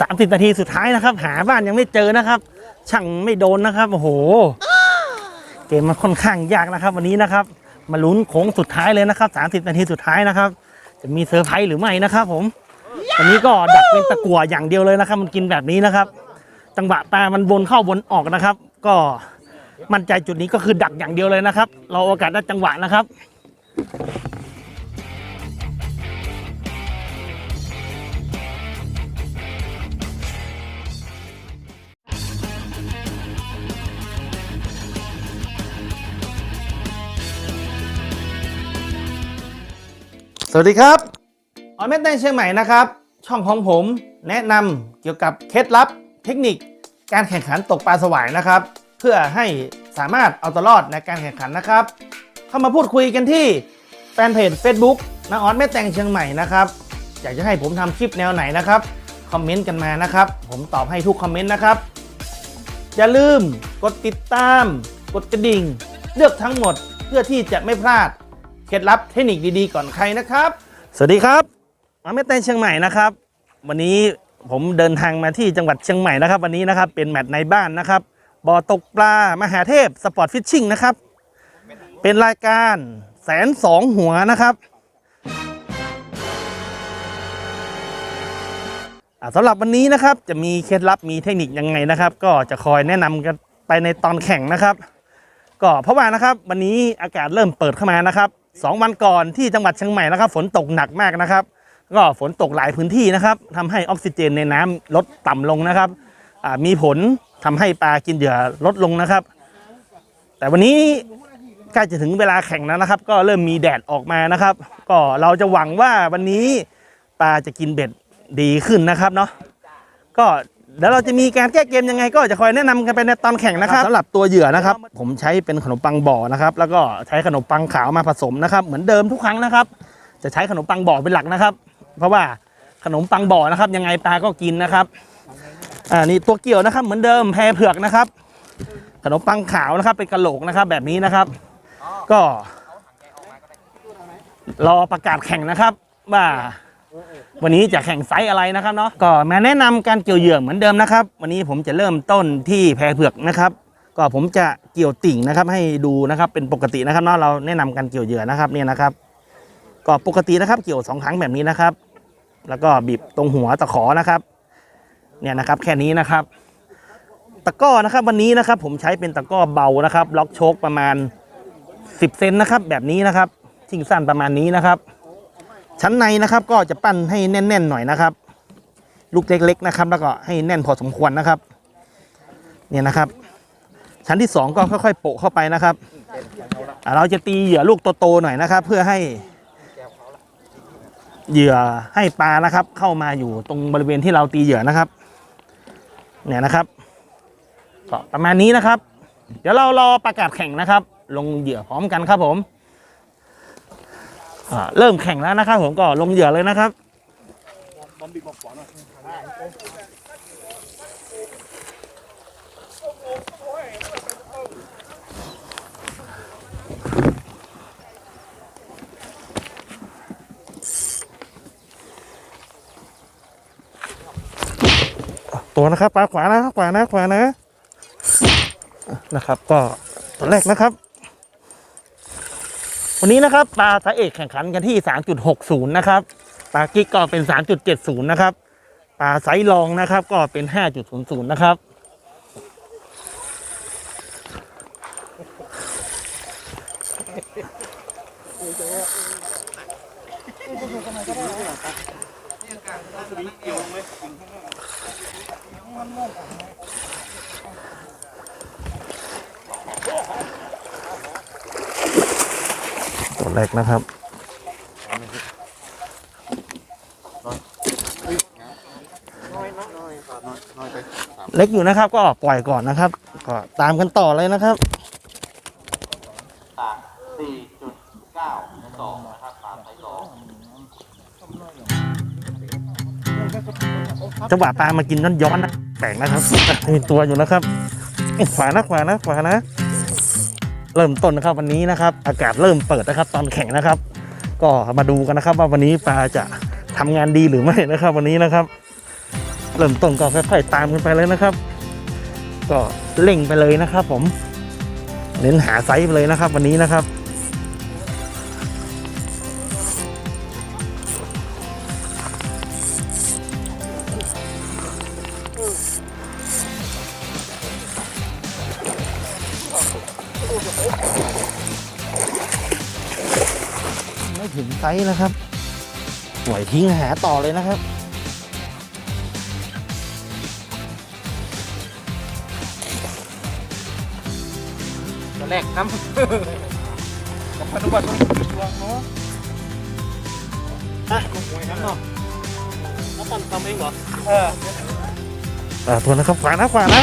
30 นาทีสุดท้ายนะครับ หาบ้านยังไม่เจอนะครับ ช่างไม่โดนนะครับโอ้โห เกมมันค่อนข้างยากนะครับ วันนี้นะครับ มาลุ้นโค้งสุดท้ายเลยนะครับ 30 นาทีสุดท้ายนะครับ จะมีเซอร์ไพรส์หรือไม่นะครับผมวันนี้ก็ดักเป็นตะกั่วอย่างเดียวเลยนะครับ มันกินแบบนี้นะครับ จังหวะปลามันวนเข้าวนออกนะครับ ก็มั่นใจจุดนี้ก็คือดักอย่างเดียวเลยนะครับ เราโอกาสได้จังหวะนะครับ สวัสดีครับออยแม่แตงเชียงใหม่นะครับ ช่องของผมแนะนำเกี่ยวกับเคล็ดลับเทคนิค การแข่งขันตกปลาสวายนะครับ เพื่อให้สามารถเอาตัวรอดในการแข่งขันนะครับ เข้ามาพูดคุยกันที่แฟนเพจ Facebook นาออสแม่แตงเชียงใหม่นะครับอยากจะให้ผมทำคลิปแนวไหนนะครับคอมเมนต์กันมานะครับ ผมตอบให้ทุกคอมเมนต์นะครับ อย่าลืมกดติดตาม กดกระดิ่ง เลือกทั้งหมดเพื่อที่จะไม่พลาด เคล็ดลับเทคนิคดีๆก่อนใครนะครับ สวัสดีครับมาเมตเตนเชียงใหม่นะครับ วันนี้ผมเดินทางมาที่จังหวัดเชียงใหม่นะครับ วันนี้นะครับเป็นแมตช์ในบ้านนะครับบ่อตกปลามหาเทพสปอร์ตฟิชชิ่งนะครับ เป็นรายการแสนสองหัวนะครับอ่าสำหรับวันนี้นะครับจะมีเคล็ดลับมีเทคนิคยังไงนะครับ ก็จะคอยแนะนำกันไปในตอนแข่งนะครับ ก็เพราะว่านะครับวันนี้อากาศเริ่มเปิดเข้ามานะครับ สองวันก่อนที่จังหวัดเชียงใหม่นะครับ ฝนตกหนักมากนะครับ ก็ฝนตกหลายพื้นที่นะครับทำให้ออกซิเจนในน้ำลดต่ำลงนะครับมีผลทำให้ปลากินเหยื่อลดลงนะครับ แต่วันนี้ใกล้จะถึงเวลาแข่งแล้วนะครับ ก็เริ่มมีแดดออกมานะครับ ก็เราจะหวังว่าวันนี้ปลาจะกินเบ็ดดีขึ้นนะครับเนาะก็ เดี๋ยวเราจะมีการแก้เกมยังไงก็จะคอยแนะนำกันไปในตอนแข่งนะครับสำหรับตัวเหยื่อนะครับ ผมใช้เป็นขนมปังบ่อนะครับ แล้วก็ใช้ขนมปังขาวมาผสมนะครับ เหมือนเดิมทุกครั้งนะครับ จะใช้ขนมปังบ่อเป็นหลักนะครับ เพราะว่าขนมปังบ่อนะครับ ยังไงปลาก็กินนะครับอ่านี่ตัวเกี่ยวนะครับ เหมือนเดิมแพรเผือกนะครับ ขนมปังขาวนะครับเป็นกระโหลกนะครับ แบบนี้นะครับ ก็รอประกาศแข่งนะครับว่า วันนี้จะแข่งไซส์อะไรนะครับเนาะก็มาแนะนำการเกี่ยวเหยื่อเหมือนเดิมนะครับ วันนี้ผมจะเริ่มต้นที่แพรเผือกนะครับ ก็ผมจะเกี่ยวติ่งนะครับ ให้ดูนะครับเป็นปกตินะครับเนาะเราแนะนำการเกี่ยวเหยื่อนะครับเนี่ยนะครับ ก็ปกตินะครับเกี่ยวสองครั้งแบบนี้นะครับ แล้วก็บีบตรงหัวตะขอนะครับ เนี่ยนะครับแค่นี้นะครับ ตะก้อนะครับวันนี้นะครับ ผมใช้เป็นตะก้อเบานะครับ ล็อกโชคประมาณ 10เซนนะครับ แบบนี้นะครับทิ้งสั้นประมาณนี้นะครับ ชั้นในนะครับก็จะปั้นให้แน่นๆหน่อยนะครับ ลูกเล็กๆนะครับ แล้วก็ให้แน่นพอสมควรนะครับ เนี่ยนะครับ ชั้นที่สองก็ค่อยๆโปะเข้าไปนะครับเราจะตีเหยื่อลูกโตๆหน่อยนะครับ เพื่อให้เหยื่อให้ปลานะครับ เข้ามาอยู่ตรงบริเวณที่เราตีเหยื่อนะครับ เนี่ยนะครับก็ประมาณนี้นะครับ เดี๋ยวเรารอประกาศแข่งนะครับ ลงเหยื่อพร้อมกันครับผม อ่าเริ่มแข่งแล้วนะครับผมก็ลงเหยื่อเลยนะครับตัวนะครับปลาขวานะขวานะขวานะนะครับ ก็ตัวแรกนะครับ วันนี้นะครับปลาสายเอกแข่งขันกันที่ 3.60 นะครับปลากิ๊กก็เป็น 3.70 นะครับปลาไซส์รองนะครับ ก็เป็น 5.00 นะครับ ตัวแรกนะครับเล็กอยู่นะครับ ก็ปล่อยก่อนนะครับ ก็ตามกันต่อเลยนะครับจังหวะปลามากินย้อนย้อนนะแปลกนะครับมีตัวอยู่นะครับขวานะขวานะขวานะ เริ่มต้นนะครับวันนี้นะครับ อากาศเริ่มเปิดนะครับ ตอนแข่งนะครับ ก็มาดูกันนะครับว่าวันนี้ปลาจะทำงานดีหรือไม่นะครับ วันนี้นะครับ เริ่มต้นก็ค่อยๆตามกันไปเลยนะครับ ก็เล่งไปเลยนะครับ ผมเน้นหาไซส์ไปเลยนะครับ วันนี้นะครับ ยทิ้งหาต่อเลยนะครับ ตัวแรกน้ำกับพนุบัติต้องดวงเนาะอะลงหวยน้ำเนาะแล้วตอนทำเองเหรอ เอออ่าตัวนะครับขวานะขวานะ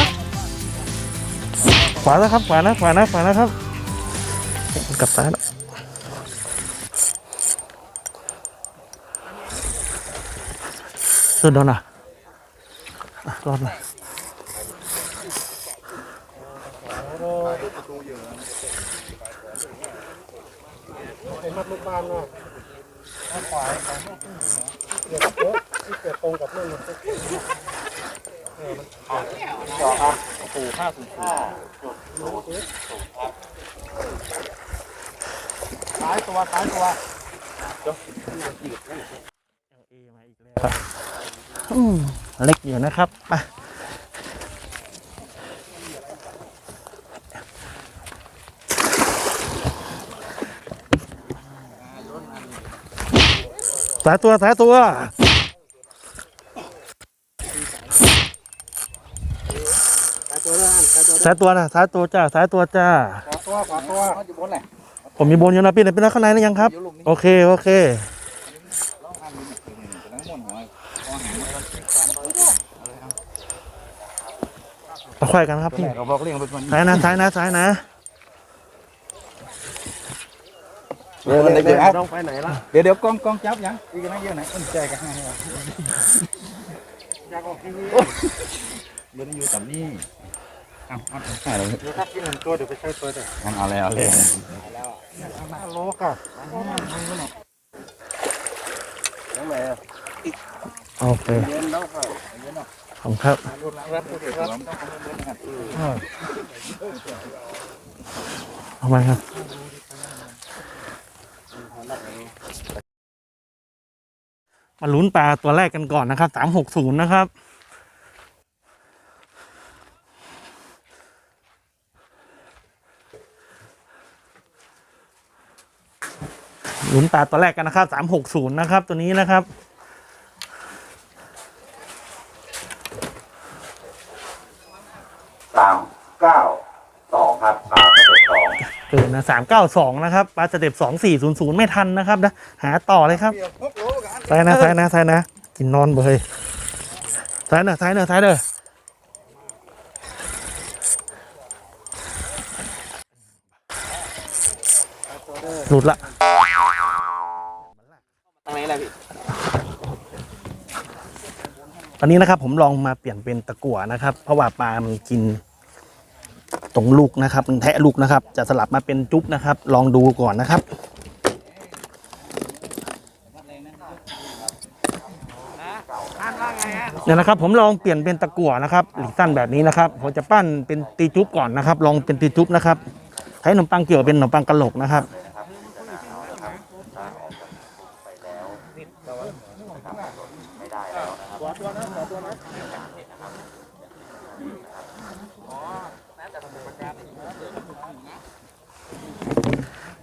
ขวานะครับขวานะขวานะขวานะครับกลับซ้ายนะ สุดโดนอะอะรอดหน่อยไอ้มัดลูกบ้านนาะข้างขวาของเกิดโป๊ะที่เกิดตรงกับเรื่องมันเออนจ่ออะปู่ห้าศูนย์ห้าซ้ายตัวซ้ายตัวอืม เล็กอยู่นะครับไปสายตัวสายตัวซ้ายตัวด้วยอันซ้ายตัวสายตัวนะสายตัวจ้าสายตัวจ้าขวาตัวขวาตัวอยู่บนไหนผมมีบนอยู่นะพี่เนี่ยเป็นข้างในหรือยังครับ โอเค โอเค ควายกันครับพี่เขาบอกเรียงเป็นคนซ้ายนะซ้ายนะซ้ายนะเดี๋ยวเดี๋ยวเดี๋ยวต้องไปไหนล่ะเดี๋ยวเดี๋ยวกล้องกล้องจับยังอีกนักเยอะไหนเอ็นใจกันให้ครับอยากออกทีวีเดี๋ยวอยู่กับนี่เอาเอาเอาเลยเดี๋ยวถ้ากินหนึ่งตัวเดี๋ยวไปใช้ตัวเดี๋ยวเอาเลยเอาเลยโลก่ะโอเคเย็นแล้วค่ะขอบคุณครับรุ่นรับ ครับต้องคำนวณกันเอามาครับมาลุ้นปลาตัวแรกกันก่อนนะครับสามหกศูนย์นะครับ ลุ้นปลาตัวแรกกันนะครับสามหกศูนย์นะครับ ตัวนี้นะครับ สาม เก้าสองครับปลาสเต็ปสองเกินนะสามเก้าสองนะครับปลาสเต็ปสองสี่ศูนย์ศูนย์ไม่ทันนะครับนะหาต่อเลยครับซ้ายนะซ้ายนะซ้ายนะ กินนอนเบยซ้ายนะซ้ายนะซ้ายเด้อหลุดละทางไหนล่ะพี่ตอนนี้นะครับผมลองมาเปลี่ยนเป็นตะกั่วนะครับ เพราะว่าปลามันกิน ตรงลูกนะครับมันแทะลูกนะครับ จะสลับมาเป็นจุ๊บนะครับ ลองดูก่อนนะครับเนี่ยนะครับผมลองเปลี่ยนเป็นตะกั่วนะครับหลีกสั้นแบบนี้นะครับผมจะปั้นเป็นตีจุ๊บก่อนนะครับ ลองเป็นตีจุ๊บนะครับใช้ขนมปังเกี่ยวเป็นขนมปังกะโหลกนะครับ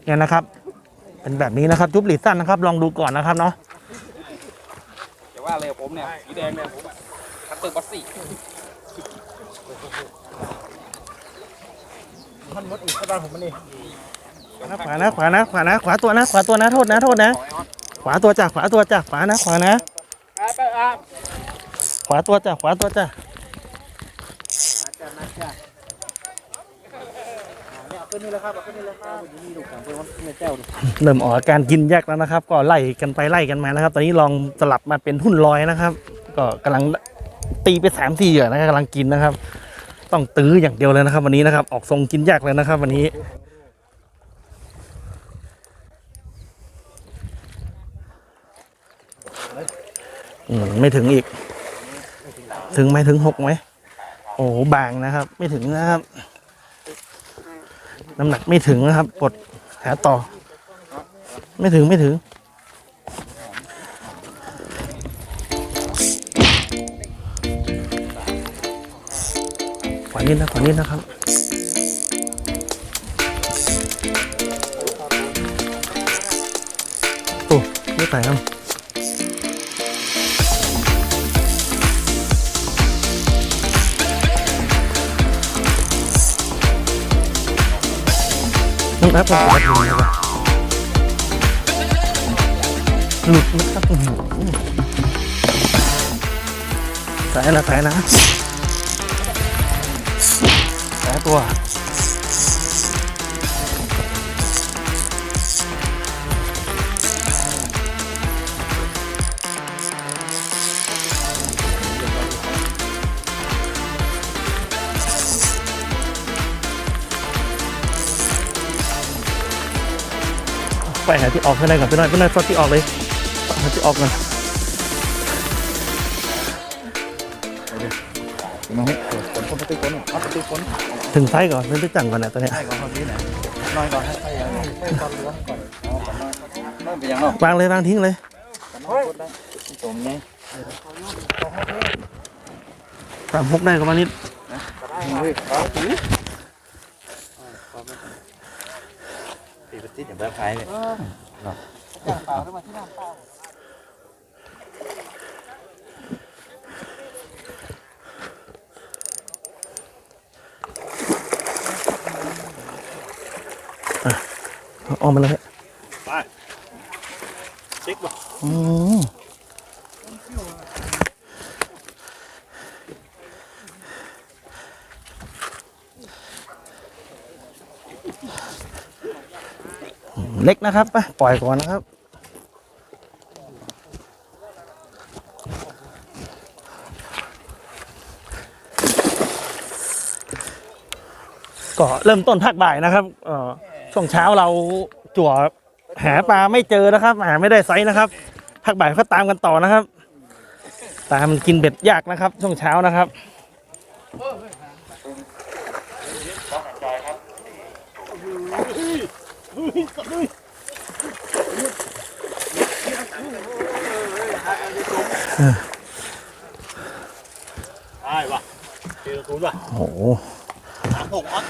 เนี่ยนะครับ เป็นแบบนี้นะครับจุ๊บหลีกสั้นนะครับ ลองดูก่อนนะครับเนาะแต่ว่าอะไรผมเนี่ยสีแดงเนี่ยผมคัตเตอร์บัสซี่มันมดอีกบ้านผมมันนี่ขวานะขวานะขวานะขวาตัวนะ ขวาตัวนะโทษนะโทษนะ ขวาตัวจ้ะขวาตัวจ้ะขวานะขวานะไปอะ ขวาตัวจ้ะขวาตัวจ้ะ เนี่ยขึ้นนี่แล้วครับขึ้นนี่แล้วครับอยู่นี่ดูกันเป็นวันในแก้วดูเริ่มออกอาการกินยากแล้วนะครับ ก็ไล่กันไปไล่กันมานะครับ ตอนนี้ลองสลับมาเป็นหุ้นลอยนะครับ ก็กำลังตีไปสามสี่เหยื่อนะครับกำลังกินนะครับ ต้องตื้ออย่างเดียวเลยนะครับ วันนี้นะครับ ออกทรงกินยากเลยนะครับ วันนี้อืมไม่ถึงอีก ถึงไหมถึงหกไหมโอ้โหบางนะครับ ไม่ถึงนะครับ น้ำหนักไม่ถึงนะครับกดหาต่อ ไม่ถึงไม่ถึงขวานิดนะขวานิดนะครับโอ้ไม่ใส่ครับ งแอปเป็นปกตินะครับหลุดนะครับสายละสายนะสายตัว ไปหาที่ออกข้างในก่อนไปหน่อยไปหน่อยฟอดที่ออกเลยหาที่ออกก่อนน้องคนคนปฏิคนเอาปฏิคนถึงไซส์ก่อนเริ่มจังก่อนนะตัวเนี้ยให้ก่อนคนนี้ไหนน้อยก่อนให้ใส่ยังให้ตอนล้วงก่อนอ๋อประมาณนั่นเป็นยังเนาะวางเลยวางทิ้งเลยตรงนี้สามหกได้ก็มานิด เฮ้ยเอาตีตีปฏิอย่างแบบไฟเลยเอาออกมาเลยเช็คบ่อืม เล็กนะครับไปปล่อยก่อนนะครับ ก็เริ่มต้นภาคบ่ายนะครับเอ่อช่วงเช้าเราจั่วหาปลาไม่เจอนะครับหาไม่ได้ไซส์นะครับภาคบ่ายก็ตามกันต่อนะครับ ตามกินเบ็ดยากนะครับ ช่วงเช้านะครับ ได้ป่ะเจอตูนป่ะโอ้โหสามหกอะ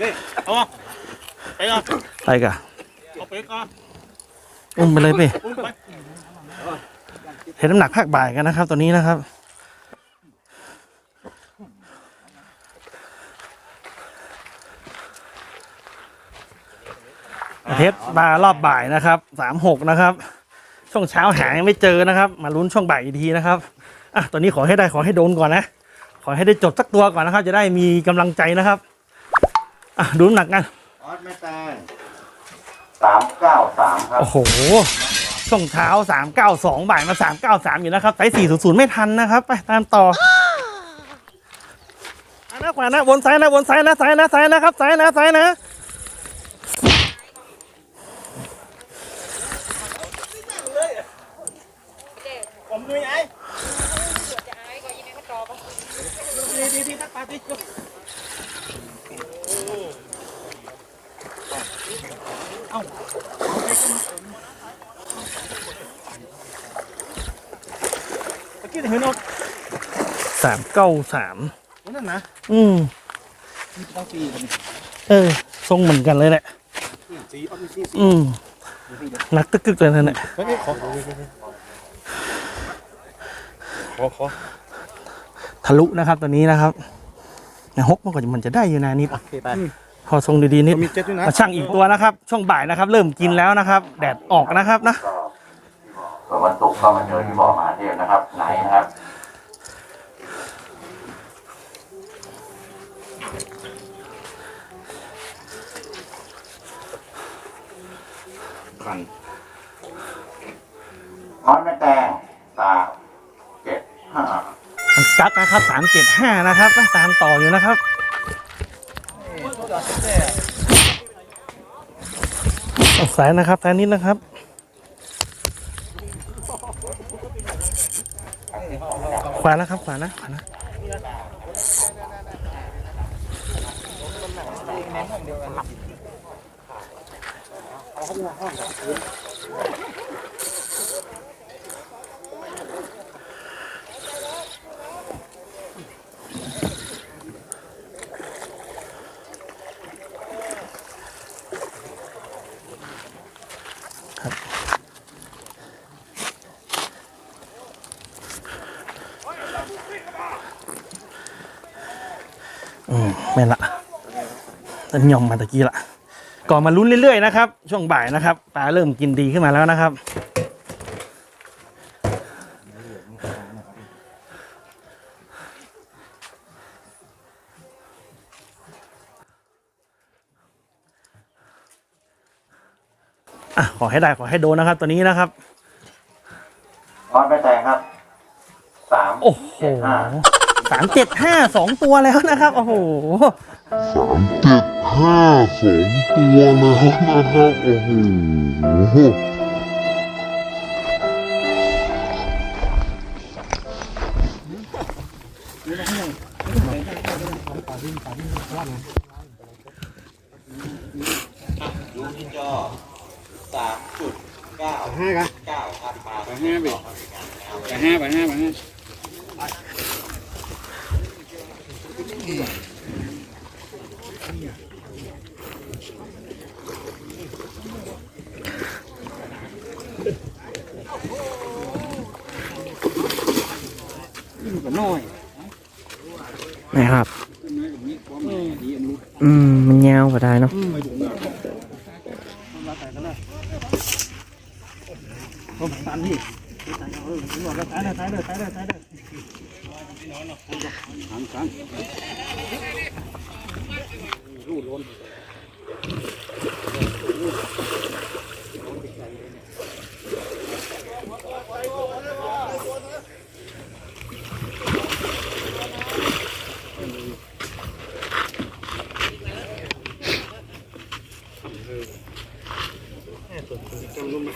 นี่เอาไปก่อนไปกะเอาไปก่อนอุ้มไปเลยพี่อุ้มไป เห็นน้ำหนักภาคบ่ายกันนะครับ ตัวนี้นะครับ เทสมารอบบ่ายนะครับสามหกนะครับ ช่วงเช้าหายังไม่เจอนะครับ มาลุ้นช่วงบ่ายอีกทีนะครับอะตอนนี้ขอให้ได้ขอให้โดนก่อนนะ ขอให้ได้จดสักตัวก่อนนะครับ จะได้มีกำลังใจนะครับอะดูน้ำหนักกัน ออสไม่ตายสามเก้าสามครับ โอ้โห ช่วงเช้าสามเก้าสองบ่ายมาสามเก้าสามอยู่นะครับไซส์สี่ศูนย์ศูนย์ไม่ทันนะครับ ไปตามต่ออะนะขวานะวนซ้ายนะวนซ้ายนะซ้ายนะซ้ายนะครับซ้ายนะซ้ายนะ ผมดูไง จะอายก็ยังไงก็ตอบ ดีดีดีทักปาดิ เมื่อกี้เห็นอสาม เก้าสามนั่นนะ อืมต้องตีกันเออ ทรงเหมือนกันเลยแหละสีเอาสีสีอืมหนักตึกๆเลยนะเนี่ยเฮ้ยขอขอขอทะลุนะครับตัวนี้นะครับเนี่ยฮกมันก็จะมันจะได้อยู่นะนิดโอเคไปพอทรงดีๆนิดมีเจ็ดด้วยนะมาช่างอีกตัวนะครับ ช่วงบ่ายนะครับ เริ่มกินแล้วนะครับ แดดออกนะครับนะก็ส่วนวันศุกร์ก็มาเจอที่บ่อมหาเทพนะครับไหนนะครับ ขันออสไม่แตงสามเจ็ดห้ามันกักนะครับสามเจ็ดห้านะครับนะตามต่ออยู่นะครับ ออกสายนะครับสายนิดนะครับขวาวานะครับขวานะขวานะ อืมไม่นละต้นยองมาตะ กี้ละก่อนมาลุ้นเรื่อยๆนะครับ ช่วงบ่ายนะครับปลาเริ่มกินดีขึ้นมาแล้วนะครับ อะขอให้ได้ขอให้โดนนะครับ ตัวนี้นะครับออดไม่แตงครับสามโอ้โหเจ็ดห้าสามเจ็ดห้าสองตัวแล้วนะครับ โอ้โห สามเจ็ด ห้าสองตัวแล้วนะครับโอ้โห ก็น้อยนะครับ อืม มันยาวกว่าได้เนาะ อืมไม่ถูกนะมาแต่กันเลยโอ้ตันที่เออถึงบอกแล้วตายเลยตายเลยตายเลยตายเลยหันกันรูดล้น จำ ลงมา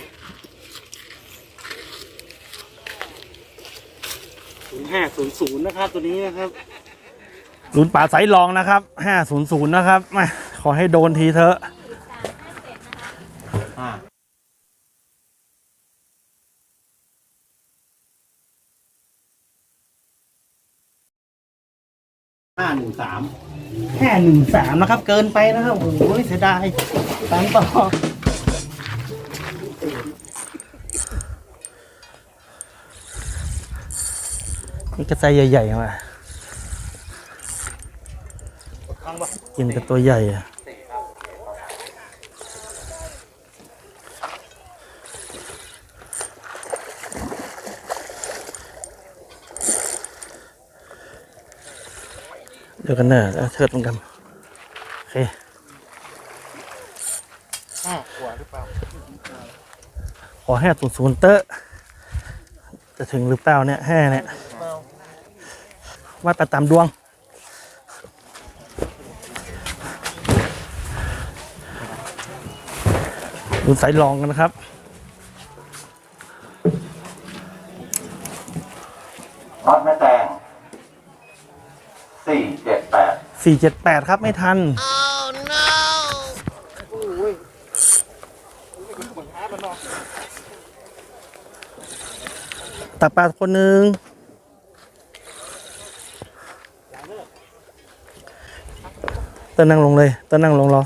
ศูนย์ห้าศูนย์ศูนย์นะครับ ตัวนี้นะครับลุ้นป่าสายรองนะครับ500นะครับมาขอให้โดนทีเถอะห้าหนึ่งสามแค่หนึ่งสามนะครับ เกินไปนะครับ โอ้โหเสียดายตามต่อ นี่กระใจใหญ่ๆมากินกับตัวใหญ่อะเดี๋ยวกันเนอะแล้วเชิดมันกันโอเคห้ากว่าหรือเปล่าขอแห่ศูนย์ศูนย์เตอะจะถึงหรือเปล่าเนี่ยแห่เนี่ย ว่าดไปตามดวง ดูสายรองกันนะครับออดไม่แตงสี่เจ็ดแปดสี่เจ็ดแปดครับไม่ทัน ตักปลาคนหนึ่ง เต้นนั่งลงเลยเต้นนั่งลงรอ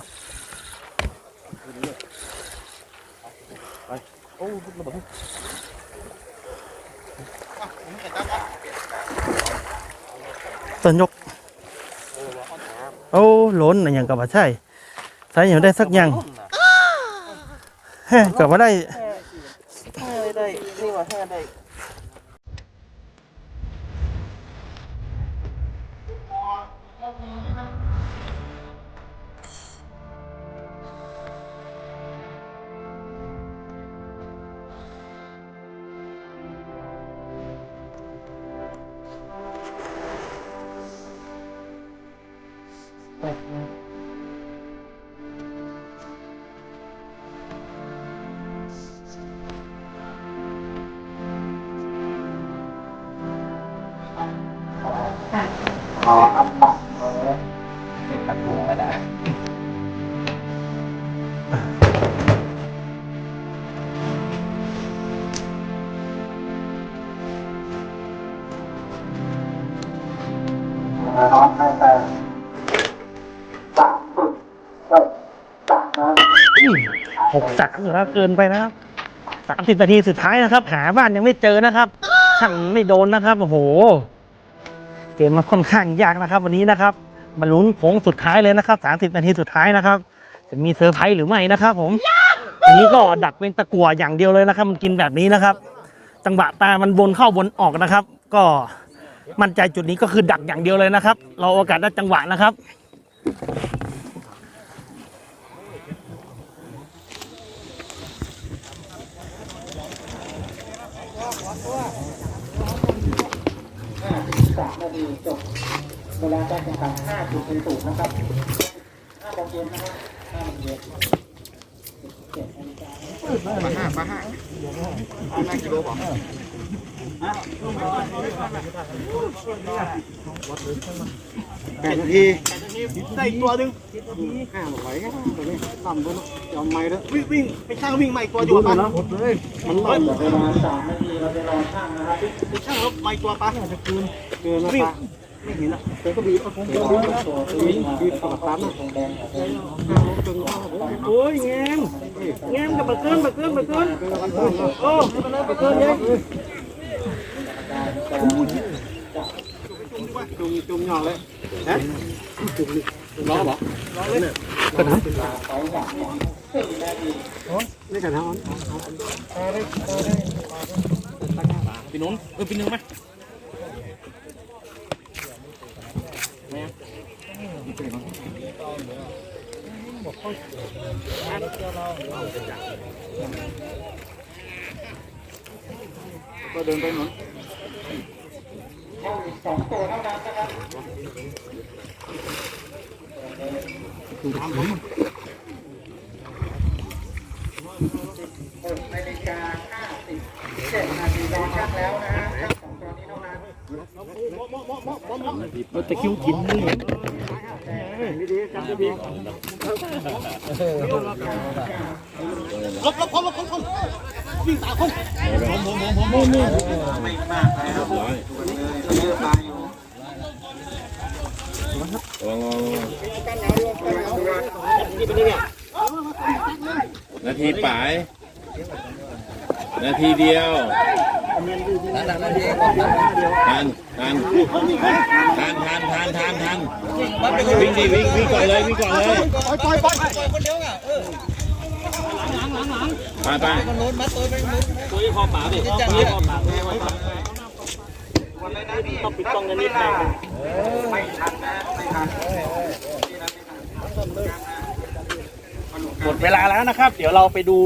ต้นยก โอ้ล้นอะไรอย่างกับว่าใช่ใส่อย่างได้สักอย่างเฮ้ยกับว่าได้ได้ เลยเป็นตะปูก็ได้น้องให้แต่สามสุดก็จากนั้นหกสามเหรอเกินไปนะครับสามสิบนาทีสุดท้ายนะครับ หาบ้านยังไม่เจอนะครับช่างไม่โดนนะครับโอ้โห เกมมันค่อนข้างยากนะครับ วันนี้นะครับมาลุ้นโค้งสุดท้ายเลยนะครับ30นาทีสุดท้ายนะครับ จะมีเซอร์ไพรส์หรือไม่นะครับ ผมอันนี้ก็ดักเป็นตะกั่วอย่างเดียวเลยนะครับ มันกินแบบนี้นะครับ จังหวะตามันวนเข้าวนออกนะครับ ก็มั่นใจจุดนี้ก็คือดักอย่างเดียวเลยนะครับ เราโอกาสได้จังหวะนะครับ สามนาทีจบเวลาการแข่งขันห้าจุดเป็นศูนย์นะครับห้าโมงเย็นนะครับห้าโมงเย็นแปดนาทีได้อีกตัวหนึ่งห้าไหวก็ได้ตัวนี้ต่ำตัวเนาะยอมไม่แล้ววิ่งวิ่งไปช่างวิ่งใหม่ตัวอยู่ป่ะมันหล่อนเวลาสามนาทีเราจะรองช่างนะครับไปช่างแล้ว ใหม่ตัวปะจะคืนเกินแล้วปะไม่เห็นอะเจอก็บีบบีบบีบบีบต่อตามอะห้าโมงจนโอ้ยแงมแงมกับบักเกินบักเกินบักเกินโอ้บักเกินเยอะจุ่มจุ่มหยอกเลยฮะจุ่มล้อเหรอล้อเลยกระถางนี่กระถาง ปีนุ้นเออปีนึงไหมก็เดินไปหนุนสองตัวเท่านั้นนะครับ หกนาฬิกาห้าสิบเจ็ดนาทีรอช่างแล้วนะฮะช่างสองตัวนี้เท่านั้น รถตะคิวกินนี่ดีๆจับดีๆลบลบคนลบคนคนวิ่งตามคนไม่มากแล้วเยอะมาอยู่นาทีปลาย นาทีเดียว ทันทันทันทันทันทันทันวิ่งดิวิ่งวิ่งก่อนเลยวิ่งก่อนเลยปล่อยปล่อยปล่อยไปไปต้องปิดกล้องกันนิดหนึงไม่ทันนะไม่ทันหมดเวลาแล้วนะครับ เดี๋ยวเราไปดู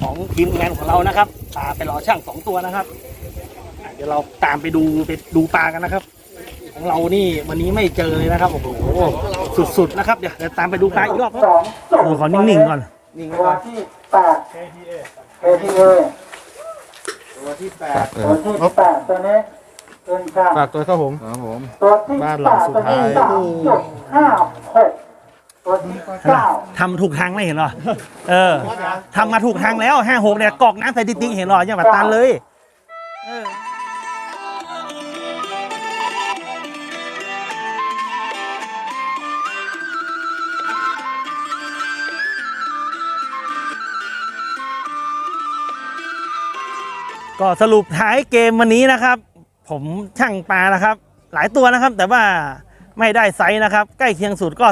ของทีมงานของเรานะครับตามไปรอช่างสองตัวนะครับ เดี๋ยวเราตามไปดูไปดูปลากันนะครับ ของเรานี่วันนี้ไม่เจอเลยนะครับโอ้โหสุดๆนะครับเดี๋ยวเดี๋ยวตามไปดูปลาอีกรอบครับสองสุดดูเขานิ่งๆก่อนตัวที่แปด KTA ตัวที่แปดตัวที่แปดตัวนี้เป็นช่างฝากตัวครับผมครับผม ตัวที่บ้านหลัแปงดสุดตัวนี้ท้ายสามจุดห้าหกตัวที่เก้าทำถูกทางไม่เห็นเหรอเออทำมาถูกทางแล้วห้าหกเนี่ยกรอกน้ำใส่ติ๊กๆเห็นเหรออย่างแบบตันเลย เออ ก็สรุปท้ายเกมวันนี้นะครับ ผมช่างปลานะครับ หลายตัวนะครับ แต่ว่าไม่ได้ไซส์นะครับ ใกล้เคียงสุดก็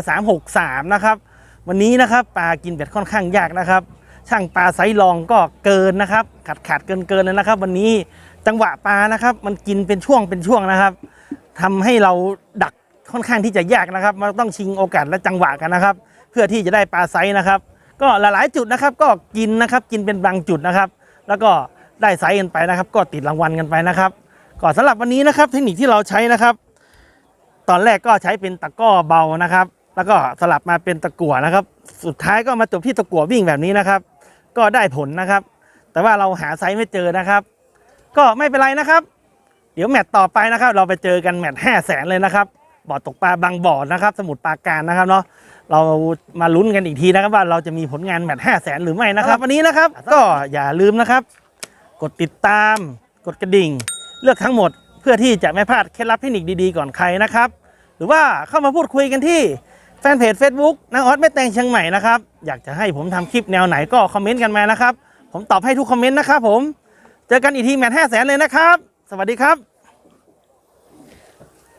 363 นะครับ วันนี้นะครับปลากินเบ็ดค่อนข้างยากนะครับ ช่างปลาไซส์รองก็เกินนะครับ ขาดขาดเกินเกินเลยนะครับ วันนี้จังหวะปลานะครับ มันกินเป็นช่วงเป็นช่วงนะครับทำให้เราดักค่อนข้างที่จะยากนะครับมันต้องชิงโอกาสและจังหวะกันนะครับ เพื่อที่จะได้ปลาไซส์นะครับ ก็หลายๆจุดนะครับ ก็กินนะครับ กินเป็นบางจุดนะครับ แล้วก็ ได้ไซส์กันไปนะครับ ก็ติดรางวัลกันไปนะครับก็สำหรับวันนี้นะครับ เทคนิคที่เราใช้นะครับ ตอนแรกก็ใช้เป็นตะกร้อเบานะครับ แล้วก็สลับมาเป็นตะกั่วนะครับ สุดท้ายก็มาจบที่ตะกั่ววิ่งแบบนี้นะครับ ก็ได้ผลนะครับ แต่ว่าเราหาไซส์ไม่เจอนะครับ ก็ไม่เป็นไรนะครับ เดี๋ยวแมตต์ต่อไปนะครับ เราไปเจอกันแมตต์ห้าแสนเลยนะครับบ่อตกปลาบางบ่อนะครับ สมุทรปราการนะครับเนาะเรามาลุ้นกันอีกทีนะครับว่าเราจะมีผลงานแมตช์ห้าแสนหรือไม่นะครับ วันนี้นะครับ ก็อย่าลืมนะครับ กดติดตาม กดกระดิ่ง เลือกทั้งหมดเพื่อที่จะไม่พลาดเคล็ดลับเทคนิคดีๆก่อนใครนะครับ หรือว่าเข้ามาพูดคุยกันที่แฟนเพจ Facebook นางออสแม่แตงเชียงใหม่นะครับ อยากจะให้ผมทำคลิปแนวไหนก็คอมเมนต์กันมานะครับ ผมตอบให้ทุกคอมเมนต์นะครับผม เจอกันอีกทีแมทห้าแสนเลยนะครับ สวัสดีครับ